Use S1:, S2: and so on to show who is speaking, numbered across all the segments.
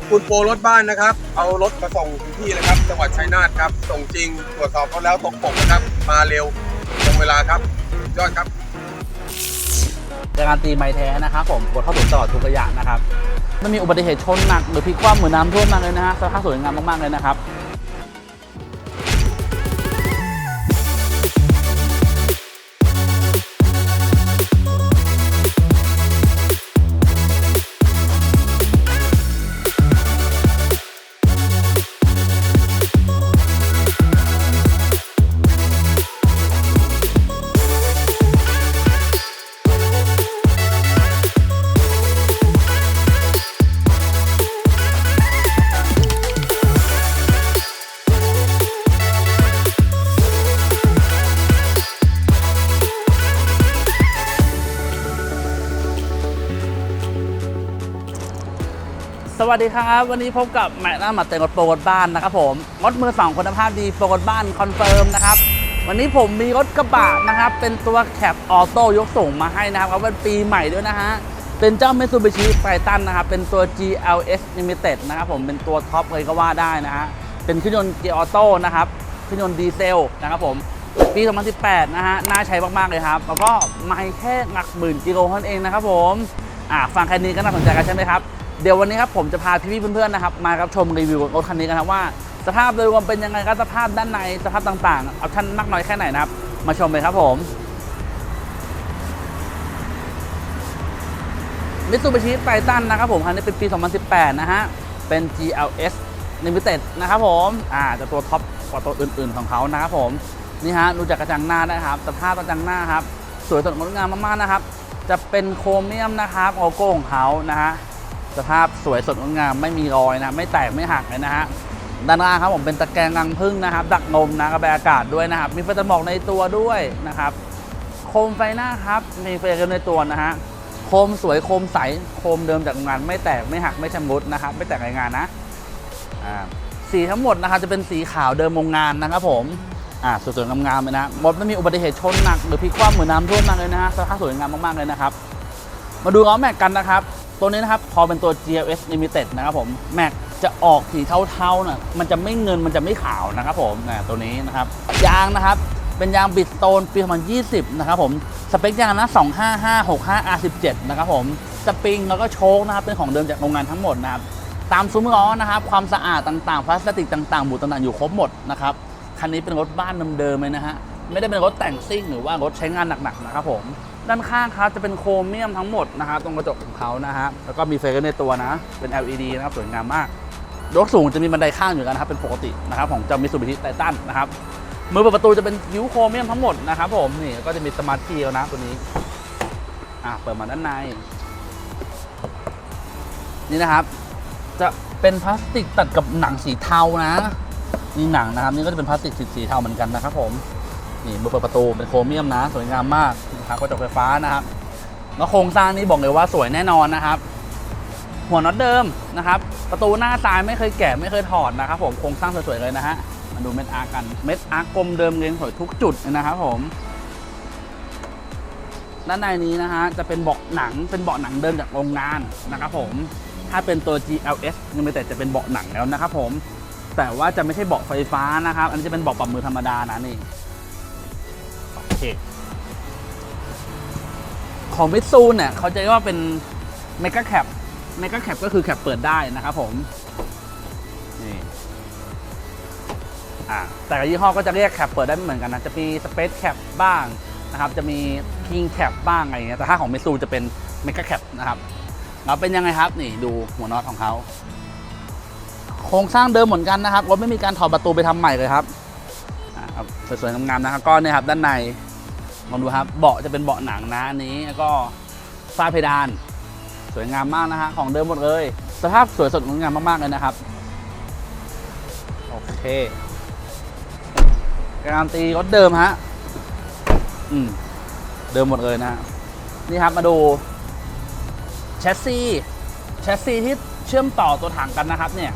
S1: ขอบคุณโปรรถบ้านนะครับ เอารถมาส่งถึงที่เลยครับ จังหวัดชัยนาทครับ ส่งจริง ตรวจสอบเขาแล้วตกปกนะครับ มาเร็วตรงเวลาครับ ยอดครับ
S2: จากการตีไม้แท้นะครับผมกดเข้าสู่ตลอดทุกระยะนะครับไม่มีอุบัติเหตุชนหนักหรือพลิกคว่ำเหมือนน้ำท่วมมากเลยนะฮะสภาพสวยงามมากๆเลยนะครับ สวัสดีครับ วันนี้พบกับแม็กซ์หน้ามาเต็งรถโปรรถบ้านนะครับผมรถมือสองคุณภาพดีโปรรถบ้านคอนเฟิร์มนะครับวันนี้ผมมีรถกระบะนะครับ เป็นตัวแคปออโต้ยกสูงมาให้นะครับแล้วเป็นปีใหม่ด้วยนะฮะเป็นเจ้า Mitsubishi Triton นะครับ เป็นตัว GLS Limited นะครับผมเป็นตัวท็อปเลยก็ว่าได้นะฮะเป็นเครื่องยนต์เกียร์ออโต้นะครับเครื่องยนต์ดีเซลนะครับผมปี 2018 นะฮะน่าใช้มากๆเลยครับ แล้วก็ไม่แค่หลักหมื่นกิโลเท่านั้นเองนะครับผมอ่าฟังแค่นี้ก็น่าสนใจกันใช่ไหมครับ เดี๋ยววันนี้ครับผมจะพาพี่ๆเพื่อนๆนะครับมารับชมรีวิวรถคันนี้กันครับว่า สภาพโดยรวมเป็นยังไงครับสภาพด้านในสภาพต่างๆออปชั่นมากน้อยแค่ไหนนะครับ มาชมเลยครับผมมิตซูบิชิไ i ตันนะครับผมคันนี้เป็นปี 2018 นะฮะ เป็น GLS Limited นะครับผมอ่าจะตัวท็อปกว่าตัวอื่นๆของเขานะครับผมนี่ฮะดูจากกระจังหน้านะครับสภาพกระจังหน้าครับสวยสดงดงามมากๆนะครับ จะเป็นโครเมียมนะครับโลโก้ของเขานะฮะ สภาพสวยสดงดงามไม่มีรอยนะไม่แตกไม่หักเลยนะฮะด้านล่างครับผมเป็นตะแกรงรังพึ่งนะครับ ดักนมนะกระบอากาศด้วยนะครับ มีไฟตัดหมอกในตัวด้วยนะครับ โคมไฟหน้าครับมีไฟกันในตัวนะฮะโคมสวยโคมใสโคมเดิมจากงาน ไม่แตกไม่หักไม่ชำรุดนะครับ ไม่แตกรายงานนะสีทั้งหมดนะครับจะเป็นสีขาวเดิมโรงงานนะครับผมอ่าสวยๆงามๆเลยนะรถไม่มีอุบัติเหตุชนหนักหรือพลิกคว่ำเหมือนน้ำท่วมมากเลยนะฮะสภาพสวยงามมากๆเลยนะครับ มาดูล้อแม็กกันนะครับ ตัวนี้นะครับพอเป็นตัว GLS Limited นะครับผมแม็กจะออกสีเทาๆนะมันจะไม่เงินมันจะไม่ขาวนะครับผมนะตัวนี้นะครับยางนะครับเป็นยางบิดโตนปี2020 นะครับผมสเปคยางนะ 25565 R17 นะครับผมสปริงแล้วก็โชคนะครับเป็นของเดิมจากโรงงานทั้งหมดนะครับตามซุ้มล้อนะครับความสะอาดต่างๆพลาสติกต่างๆบูต่างๆอยู่ครบหมดนะครับคันนี้เป็นรถบ้านเดิมๆเลยนะฮะไม่ได้เป็นรถแต่งซิ่งหรือว่ารถใช้งานหนักๆนะครับผม ด้านข้างครับจะเป็นโครเมียมทั้งหมดนะครับตรงกระจกของเขานะฮะแล้วก็มีไฟเกอร์ในตัวนะ เป็น LED นะครับสวยงามมากยกสูงจะมีบันไดข้างอยู่แล้วนะครับเป็นปกตินะครับของเจ้ามิตซูบิชิไททันนะครับมือเปิดประตูจะเป็นคิ้วโครเมียมทั้งหมดนะครับผมนี่ก็จะมีสมาร์ทคีย์แล้วนะตัวนี้อะเปิดมาด้านใน นี่นะครับ จะเป็นพลาสติกตัดกับหนังสีเทานะนี่หนังนะครับนี่ก็จะเป็นพลาสติกสีเทาเหมือนกันนะครับผมนี่มือเปิดประตูเป็นโครเมียมนะ สวยงามมาก นะครับกระจกไฟฟ้านะครับแล้วโครงสร้างนี้บอกเลยว่าสวยแน่นอนนะครับ หัวน็อตเดิมนะครับ ประตูหน้าซ้ายไม่เคยแกะไม่เคยถอดนะครับ ผมโครงสร้างสวยๆเลยนะฮะมาดูเม็ดอาร์กันเม็ดอาร์กลมเดิมเรียงสวยทุกจุดนะครับ ผมด้านในนี้นะฮะจะเป็นเบาะหนังเป็นเบาะหนังเดิมจากโรงงานนะครับผมถ้าเป็นตัว GLS Limited จะเป็นเบาะหนังแล้วนะครับผมแต่ว่าจะไม่ใช่เบาะไฟฟ้านะครับ อันนี้จะเป็นเบาะปรับมือธรรมดานะนี่โอเค ของมิตซูเนี่ยเขาจะเรียกว่าเป็นเมก a แคปเมก a แคปก็คือแคปเปิดได้นะครับผมนี่อ่าแต่ละยี่ห้อก็จะเรียกแคปเปิดได้ไม่เหมือนกันนะจะมีสเปซแคปบ้างนะครับจะมีคิงแคปบ้างอะไรอย่างเงี้ยแต่ถ้าของมิซูจะเป็นเมก a แคปนะครับแล้วเป็นยังไงครับนี่ดูหัวน็อตของเขาโครงสร้างเดิมเหมือนกันนะครับรถไม่มีการถอดประตูไปทำใหม่เลยครับอ่าครับสวยๆงามๆนะครับก็เนี่ยครับด้านใน ลองดูครับ เบาะจะเป็นเบาะหนังนะอันนี้แล้วก็ฝ้าเพดาน สวยงามมากนะฮะของเดิมหมดเลย สภาพสวยสดงดงามมากๆเลยนะครับ โอเคการันตีรถเดิมฮะอืมเดิมหมดเลยนะฮะนี่ครับมาดูแชสซีแชสซีที่เชื่อมต่อตัวถังกันนะครับ เนี่ย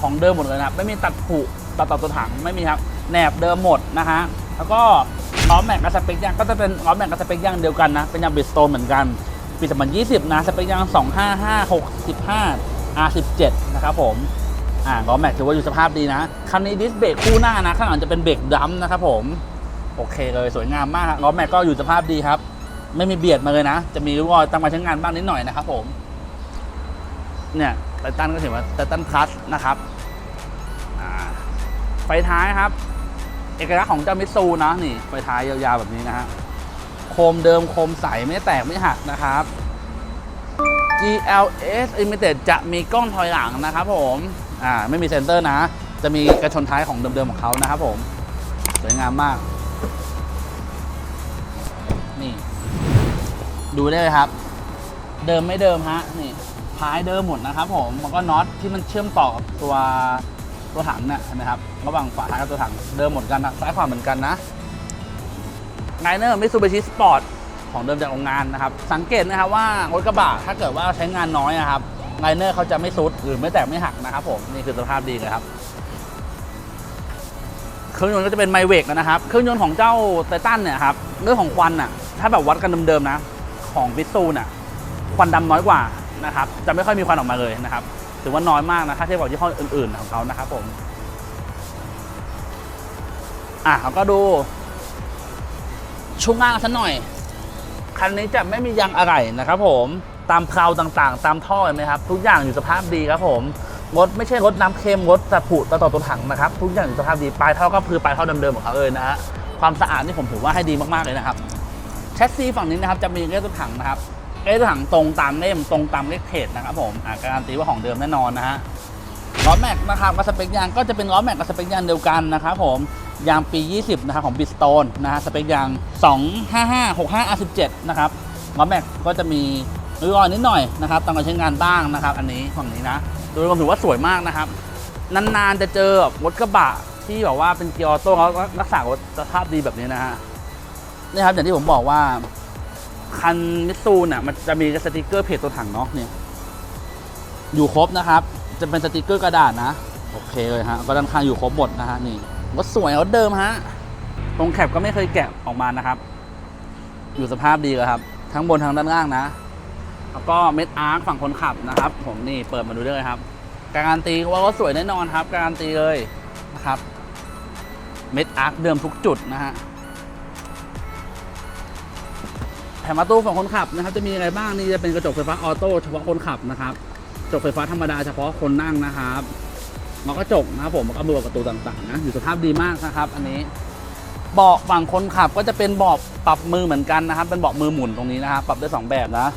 S2: ของเดิมหมดเลยนะครับ ไม่มีตัดผุตัดต่อตัวถังไม่มีครับแหนบเดิมหมดนะฮะ แล้วก็ล้อแม็กกับสเปคยางก็จะเป็นล้อแม็กกับสเปคยางเดียวกันนะ เป็นยางบิสโตนเหมือนกัน ปี 2020 นะ สเปคยาง 255 65 R17 นะครับผม อ่าล้อแม็กถือว่าอยู่สภาพดีนะ คันนี้ดิสเบรกคู่หน้านะ ข้างหลังจะเป็นเบรกดัมนะครับผม โอเคเลย สวยงามมากล้อแม็กก็อยู่สภาพดีครับ ไม่มีเบียดมาเลยนะ จะมีรอยตามมาใช้งานบ้างนิดหน่อยนะครับผม เนี่ยไททันก็ถือว่าไททันพลัสนะครับไฟท้ายครับ เอกลักษณ์ของเจ้ามิตซูนะนี่ไฟท้ายยาวๆแบบนี้นะฮะโคมเดิมโคมใสไม่แตกไม่หักนะครับ GLS Limited จะมีกล้องถอยหลังนะครับผมอ่าไม่มีเซ็นเตอร์นะ จะมีกระชนท้ายของเดิมๆของเขานะครับผมสวยงามมาก นี่ ดูได้เลยครับ เดิมไม่เดิมฮะนี่ท้ายเดิมหมดนะครับผมแล้วก็น็อตที่มันเชื่อมต่อกับตัว ตัวถังเนี่ยเห็นไหมครับระหว่างฝาท้ายกับตัวถังเดิมหมดกันนะซ้ายขวาเหมือนกันนะไนเนอร์มิซูบิชิสปอร์ตของเดิมจากโรงงานนะครับ สังเกตนะครับว่ารถกระบะถ้าเกิดว่าใช้งานน้อยนะครับไนเนอร์เขาจะไม่ซุดหรือไม่แตกไม่หักนะครับผมนี่คือสภาพดีเลยครับ เครื่องยนต์ก็จะเป็นไมเวกนะครับ เครื่องยนต์ของเจ้าไททันเนี่ยครับเรื่องของควันน่ะถ้าแบบวัดกันเดิมๆนะ ของมิตซูน่ะควันดำน้อยกว่านะครับ จะไม่ค่อยมีควันออกมาเลยนะครับ ถือว่าน้อยมากนะถ้าเทียบกับยี่ห้ออื่น ๆ ของเขานะครับผมอะเราก็ดูช่วงล่างสักหน่อย คันนี้จะไม่มียางอะไหล่นะครับผมตามเพลาต่างๆ ตามท่อเห็นไหมครับ ทุกอย่างอยู่สภาพดีครับผมรถไม่ใช่รถน้ำเค็มรถตะผุตะต่อตัวถังนะครับ ทุกอย่างอยู่สภาพดีปลายเท่าก็คือปลายเท่าเดิมๆของเขาเลยนะฮะความสะอาดนี่ผมถือว่าให้ดีมากๆเลยนะครับแชสซีฝั่งนี้นะครับจะมีเลขตัวถังนะครับ เลขตัวถังตรงตามเล่มตรงตามเลขเพจนะครับผมอาการันตีว่าของเดิมแน่นอนนะฮะล้อแม็กนะครับกับสเปคยางก็จะเป็นล้อแม็กกับสเปคยางเดียวกันนะครับผมยางปี 20 นะครับของบิสโตนนะฮะสเปคยาง 255 65 R17 นะครับล้อแม็กก็จะมีริ้วรอยนิดหน่อยนะครับต้องการใช้งานบ้างนะครับ อันนี้ฝั่งนี้นะ โดยรวมถือว่าสวยมากนะครับ นานๆจะเจอรถกระบะที่แบบว่าเป็นเกียร์ออโต้แล้วรักษารถสภาพดีแบบนี้นะฮะนี่ครับอย่างที่ผมบอกว่า คันมิตซูนี่ยมันจะมีสติกเกอร์เพจตัวถังเนาะเนี่ยอยู่ครบนะครับ จะเป็นสติกเกอร์กระดาษนะ โอเคเลยฮะก็ด้านข้างอยู่ครบหมดนะฮะนี่รถสวยรถเดิมฮะตรงแคปก็ไม่เคยแกะออกมานะครับ อยู่สภาพดีเลยครับ ทั้งบนทั้งด้านล่างนะ แล้วก็เม็ดอาร์คฝั่งคนขับนะครับ ผมนี่เปิดมาดูได้เลยครับ การันตีว่ารถสวยแน่นอนครับ การันตีเลยนะครับ เม็ดอาร์คเดิมทุกจุดนะฮะ แถมประตูฝั่งคนขับนะครับจะมีอะไรบ้างนี่จะเป็นกระจกไฟฟ้าออโต้เฉพาะคนขับนะครับกระจกไฟฟ้าธรรมดาเฉพาะคนนั่งนะครับมอกระจกนะครับผมก็เบอประตูต่างๆนะอยู่สภาพดีมากนะครับอันนี้เบาะฝั่งคนขับก็จะเป็นเบาะปรับมือเหมือนกันนะครับ เป็นเบาะมือหมุนตรงนี้นะครับปรับได้สองแบบนะ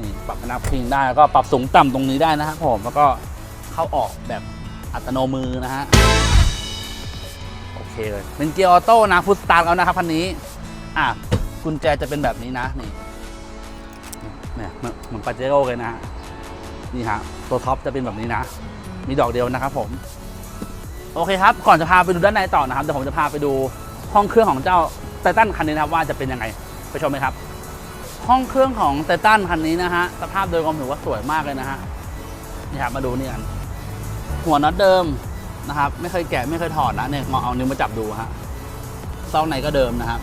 S2: นี่ปรับขนาดพิงได้แล้วก็ปรับสูงต่ำตรงนี้ได้นะครับผมแล้วก็เข้าออกแบบอัตโนมือนะฮะโอเคเลยเป็นเกียร์ออโต้นะฟุตสตาร์ทแล้วนะครับคันนี้อะ กุญแจจะเป็นแบบนี้นะนี่เนี่ยเหมือนปาเจโร่เลยนะฮะนี่ฮะตัวท็อปจะเป็นแบบนี้นะ มีดอกเดียวนะครับผม โอเคครับ ก่อนจะพาไปดูด้านในต่อนะครับเดี๋ยวผมจะพาไปดูห้องเครื่องของเจ้าไททันคันนี้นะครับว่าจะเป็นยังไงไปชมไหมครับ ห้องเครื่องของไททันคันนี้นะฮะสภาพโดยรวมถือว่าสวยมากเลยนะฮะนี่ครับมาดูนี่กันหัวน็อตเดิมนะครับ ไม่เคยแกะไม่เคยถอดนะเนี่ยลองเอานิ้วมาจับดูฮะเส้าในก็เดิมนะครับ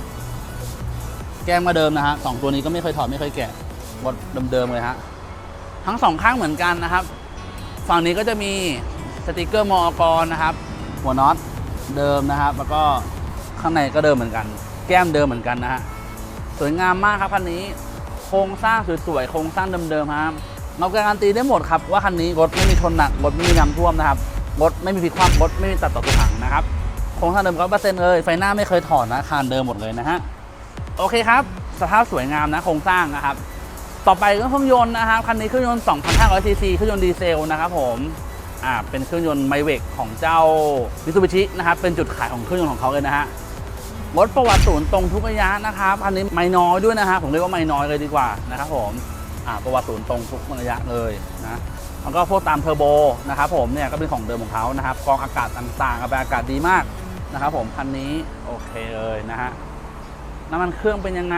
S2: แก้มก็เดิมนะฮะสองตัวนี้ก็ไม่เคยถอดไม่เคยแกะรถเดิมๆเลยฮะทั้งสองข้างเหมือนกันนะครับ ฝั่งนี้ก็จะมีสติกเกอร์มอกรนะครับ หัวน็อตเดิมนะครับ แล้วก็ข้างในก็เดิมเหมือนกัน แก้มเดิมเหมือนกันนะฮะสวยงามมากครับคันนี้โครงสร้างสวยๆโครงสร้างเดิมๆครับเราการันตีได้หมดครับว่าคันนี้รถไม่มีชนหนักรถไม่มีน้ำท่วมนะครับรถไม่มีพลิกคว่ำรถไม่มีตัดต่อตัวถังนะครับโครงสร้างเดิมร้อยเปอร์เซ็นต์เลยไฟหน้าไม่เคยถอดนะคานเดิมหมดเลยนะฮะ โอเคครับ สภาพสวยงามนะโครงสร้างนะครับ ต่อไปก็เครื่องยนต์นะครับ คันนี้เครื่องยนต์ 2,500 ซีซีเครื่องยนต์ดีเซลนะครับผมอ่าเป็นเครื่องยนต์ไมเวกของเจ้ามิตซูบิชินะครับ เป็นจุดขายของเครื่องยนต์ของเขาเลยนะฮะรถประวัติศูนย์ตรงทุกระยะนะครับอันนี้ไม่น้อยด้วยนะฮะผมเรียกว่าไม่น้อยเลยดีกว่านะครับผมอ่าประวัติศูนย์ตรงทุกระยะเลยนะแล้วก็พวกตามเทอร์โบนะครับผมเนี่ยก็เป็นของเดิมของเขานะครับกองอากาศต่างๆระบายอากาศดีมากนะครับผมคันนี้โอเคเลยนะฮะ น้ำมันเครื่องเป็นยังไง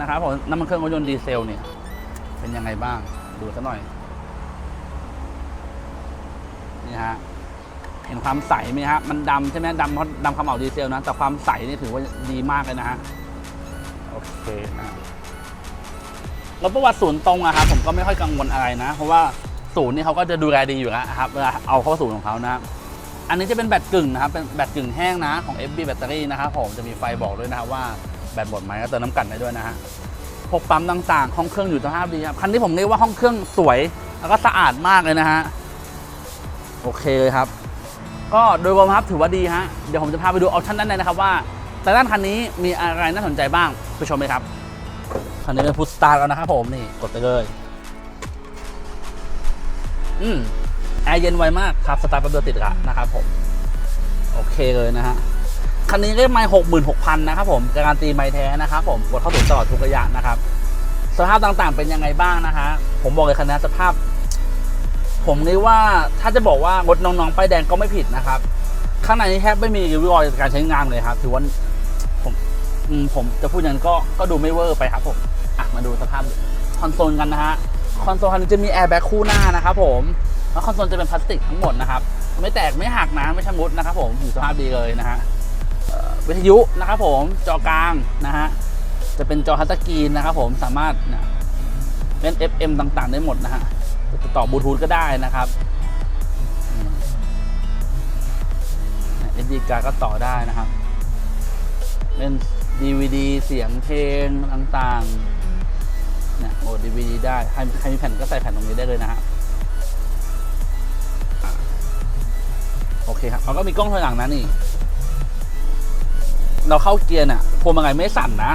S2: นะครับผมน้ำมันเครื่องรถยนต์ดีเซลเนี่ยเป็นยังไงบ้างดูสักหน่อยนี่ฮะเห็นความใสไหมฮะมันดำใช่ไหมดำเพราะดำความเหมาดีเซลนะแต่ความใสนี่ถือว่าดีมากเลยนะฮะโอเคนะแล้วประวัติศูนย์ตรงอะครับผมก็ไม่ค่อยกังวลอะไรนะ เพราะว่าศูนย์นี่เขาก็จะดูแลดีอยู่แล้วครับเวลาเอาเข้าศูนย์ของเขานะอันนี้จะเป็นแบตกึ่งนะครับเป็นแบตกึ่งแห้งนะของ FB แบตเตอรี่นะครับผมจะมีไฟบอกด้วยนะครับว่า ตหมดไหมก็เติมน้ำกลันได้ด้วยนะฮะพวกปั๊มต่างๆ ห้องเครื่องอยู่สภาพดีครับ คันนี้ผมเรียกว่าห้องเครื่องสวย แล้วก็สะอาดมากเลยนะฮะ โอเคเลยครับ ก็โดยรวมครับถือว่าดีฮะ เดี๋ยวผมจะพาไปดูออปชั่นด้านในนะครับว่า แต่ด้านคันนี้มีอะไรน่าสนใจบ้าง ไปชมเลยครับ คันนี้เป็นพุทสตาร์แล้วนะครับผมนี่กดไปเลย อืมแอร์เย็นไวมากครับ สตาร์ทแป๊บเดียวติดละนะครับผม โอเคเลยนะฮะ คันนี้ได้ไม่หกหมื่นหกพันนะครับผมการันตีไม่แท้นะครับผมกดเข้าถึงตลอดทุกระยะนะครับ สภาพต่างๆเป็นยังไงบ้างนะฮะผมบอกเลยคันนี้สภาพ ผมเรียกว่าถ้าจะบอกว่ารถน้องๆป้ายแดงก็ไม่ผิดนะครับ ข้างในนี้แทบไม่มีริ้วรอยการใช้งานเลยครับถือว่าผมผมจะพูดอย่างนั้นก็ก็ดูไม่เวอร์ไปครับผมอะมาดูสภาพคอนโซลกันนะฮะคอนโซลคันนี้จะมีแอร์แบ็คคู่หน้านะครับผมแล้วคอนโซลจะเป็นพลาสติกทั้งหมดนะครับ ไม่แตกไม่หักนะไม่ชำรุดนะครับผมอยู่สภาพดีเลยนะฮะ วิทยุนะครับผมจอกลางนะฮะจะเป็นจอฮัตสกีนนะครับผมสามารถเนี่ยเล่น FM ต่างๆ ได้หมดนะฮะจะต่อบลูทูธก็ได้นะครับเอ็นดีการก็ต่อได้นะครับเป็น DVD เสียงเพลงต่างๆเนี่ยโหลด DVD ได้ใครใครมีแผ่นก็ใส่แผ่นตรงนี้ได้เลยนะฮะอะโอเคครับเขาก็มีกล้องถอยหลังนะนี่ เราเข้าเกียร์เนี่ยพวงมาลัยไม่สั่นนะ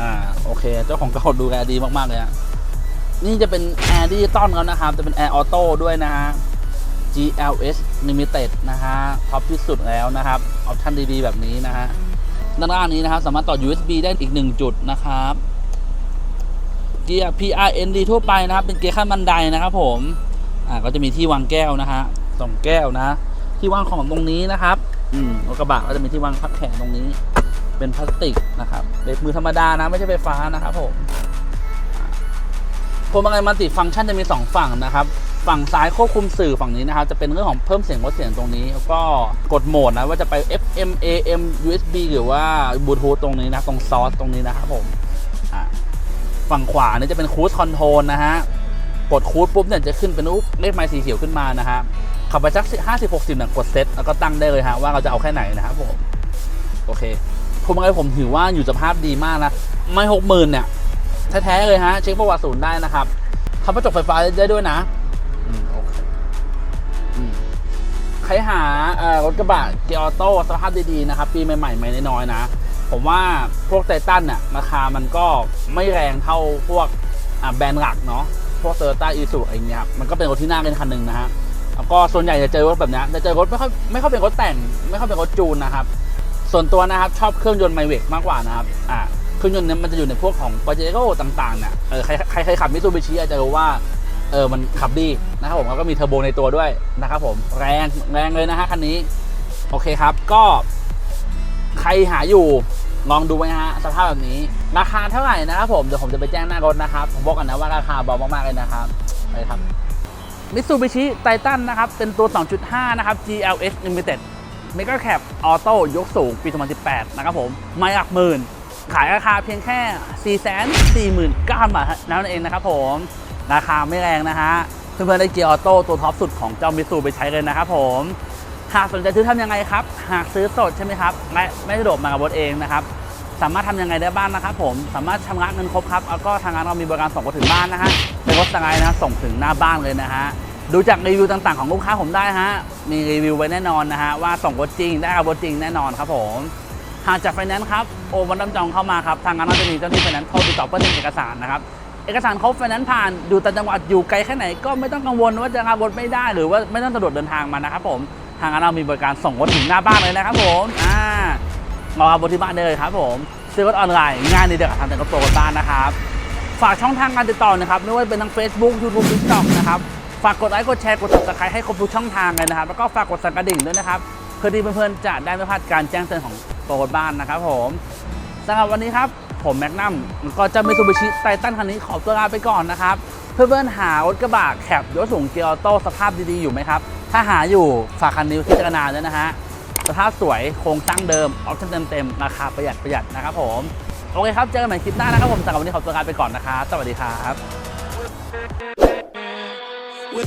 S2: อ่า โอเค เจ้าของเก่าดูแลดีมาก ๆ เลยฮะนี่จะเป็นแอร์ดิจิตอลแล้วนะครับ จะเป็นแอร์ออโต้ด้วยนะฮะ GLS Limited นะฮะท็อปที่สุดแล้วนะครับ ออปชั่นดีๆ แบบนี้นะฮะด้านล่างนี้นะครับ สามารถต่อ USB ได้อีก 1 จุดนะครับเกียร์ PRND ทั่วไปนะครับ เป็นเกียร์ขั้นบันไดนะครับผม อ่า ก็จะมีที่วางแก้วนะฮะสองแก้วนะ ที่วางของตรงนี้นะครับ อืมรถกระบะก็จะมีที่วางพักแขนตรงนี้ เป็นพลาสติกนะครับเบรกมือธรรมดานะไม่ใช่ไฟฟ้านะครับผมพวงมาลัยมัลติฟังก์ชันจะมี 2 ฝั่งนะครับ ฝั่งซ้ายควบคุมสื่อฝั่งนี้นะครับ จะเป็นเรื่องของเพิ่มเสียงลดเสียงตรงนี้ แล้วก็กดโหมดนะว่าจะไป FM AM USB หรือว่าบลูทูธตรงนี้นะตรงซอสตรงนี้นะครับผมฝั่งขวานี่จะเป็นคู e คอนโทรลนะฮะกดคู e ปุ๊บเนี่ยจะขึ้นเป็นรูปเลขไม้สีเขียวขึ้นมานะฮะขับไปสักห้าสิบหกสิบเนี่ยกดเซตแล้วก็ตั้งได้เลยฮะว่าเราจะเอาแค่ไหนนะครับผมโอเค พวงมายผมถือว่าอยู่สภาพดีมากนะ ไม่หกหมื่นเนี่ย แท้ๆเลยฮะ เช็คประวัติศูนย์ได้นะครับทำกระจกไฟฟ้าได้ด้วยนะใครหารถกระบะเกียร์ออโต้สภาพดีๆนะครับ ปีใหม่ๆไม่น้อยๆนะ ผมว่าพวกไททันน่ะราคามันก็ไม่แรงเท่าพวกแบรนด์หลักเนาะพวกเซอร์ต้าอีสุอะไรเงี้ยครับมันก็เป็นรถที่น่าเล่นคันหนึ่งนะฮะแล้วก็ส่วนใหญ่จะเจอรถแบบเนี้ยจะเจอรถไม่ค่อยไม่ค่อยเป็นรถแต่ง ไม่ค่อยเป็นรถจูนนะครับ ส่วนตัวนะครับ ชอบเครื่องยนต์ไมเวกมากกว่านะครับอ่าเครื่องยนต์เนี่ยมันจะอยู่ในพวกของปาเจโร่ต่างๆเนี่ยเออใครใครใครขับมิตซูบิชิอาจจะรู้ว่าเออมันขับดีนะครับผมแล้วก็มีเทอร์โบในตัวด้วยนะครับผมแรงแรงเลยนะฮะคันนี้ โอเคครับก็ใครหาอยู่ลองดูไว้นะฮะสภาพแบบนี้ ราคาเท่าไหร่นะครับผมเดี๋ยวผมจะไปแจ้งหน้ารถนะครับ ผมบอกกันนะว่าราคาเบามากๆเลยนะครับไปครับมิตซูบิชิไททันนะครับ เป็นตัว 2.5 นะครับ GLS Limited Mega Cap Auto ยกสูงปี 2018 นะครับผมไม่หลักหมื่น ขายราคาเพียงแค่ 449,000บาทนั่นเองนะครับผม ราคาไม่แรงนะฮะ เพื่อนๆได้เกียร์ออโต้ตัวท็อปสุดของเจ้ามิตซูไปใช้เลยนะครับผม หากสนใจซื้อทำยังไงครับ หากซื้อสดใช่ไหมครับและไม่สะดวกมากับรถเองนะครับสามารถทำยังไงได้บ้างนะครับผมสามารถชำระเงินครบครับแล้วก็ทางร้านเรามีบริการส่งรถถึงบ้านนะฮะเป็นรถสไลด์นะส่งถึงหน้าบ้านเลยนะฮะ ดูจากรีวิวต่างๆของลูกค้าผมได้ฮะ มีรีวิวไว้แน่นอนนะฮะ ว่าส่งรถจริงได้เอารถจริงแน่นอนครับผม หากจากไฟแนนซ์ครับ โอนวันดำจองเข้ามาครับ ทางร้านเราจะมีเจ้าหน้าที่ไฟแนนซ์โทรติดต่อเพื่อเซ็นเอกสารนะครับ เอกสารครบไฟแนนซ์ผ่าน อยู่ต่างจังหวัดอยู่ไกลแค่ไหนก็ไม่ต้องกังวลว่าจะรับรถไม่ได้หรือว่าไม่ต้องสะดวกเดินทางมานะครับผม ทางร้านเรามีบริการส่งรถถึงหน้าบ้านเลยนะครับผมอ่ารอรับรถที่บ้านได้เลยครับผมซื้อรถออนไลน์ง่ายนิดเดียวกับทางแต่งรถตัวรถบ้านนะครับ ฝากช่องทางการติดต่อนะครับไม่ว่าจะเป็นทาง Facebook YouTube TikTok นะครับ ฝากกดไลค์ กดแชร์ กด subscribe ให้ครบทุกช่องทางเลยนะครับ แล้วก็ฝากกดสั่นกระดิ่งด้วยนะครับ เพื่อที่เพื่อนๆจะได้ไม่พลาดการแจ้งเตือนของตัวรถบ้านนะครับผมสำหรับวันนี้ครับ ผมแม็กนัมก็จะมิซูบิชิไททันคันนี้ขอตัวลาไปก่อนนะครับ เพื่อนๆหารถกระบะแคบยกสูงเกียร์ออโต้สภาพดีๆอยู่ไหมครับ ถ้าหาอยู่ฝากคันนี้พิจารณาด้วยนะฮะ สภาพสวยโครงสร้างเดิมออปชั่นเต็มๆราคาประหยัดประหยัดนะครับผม โอเคครับ เจอกันใหม่คลิปหน้านะครับผมสำหรับวันนี้ขอตัวลาไปก่อนนะครับ สวัสดีครับ
S3: We'll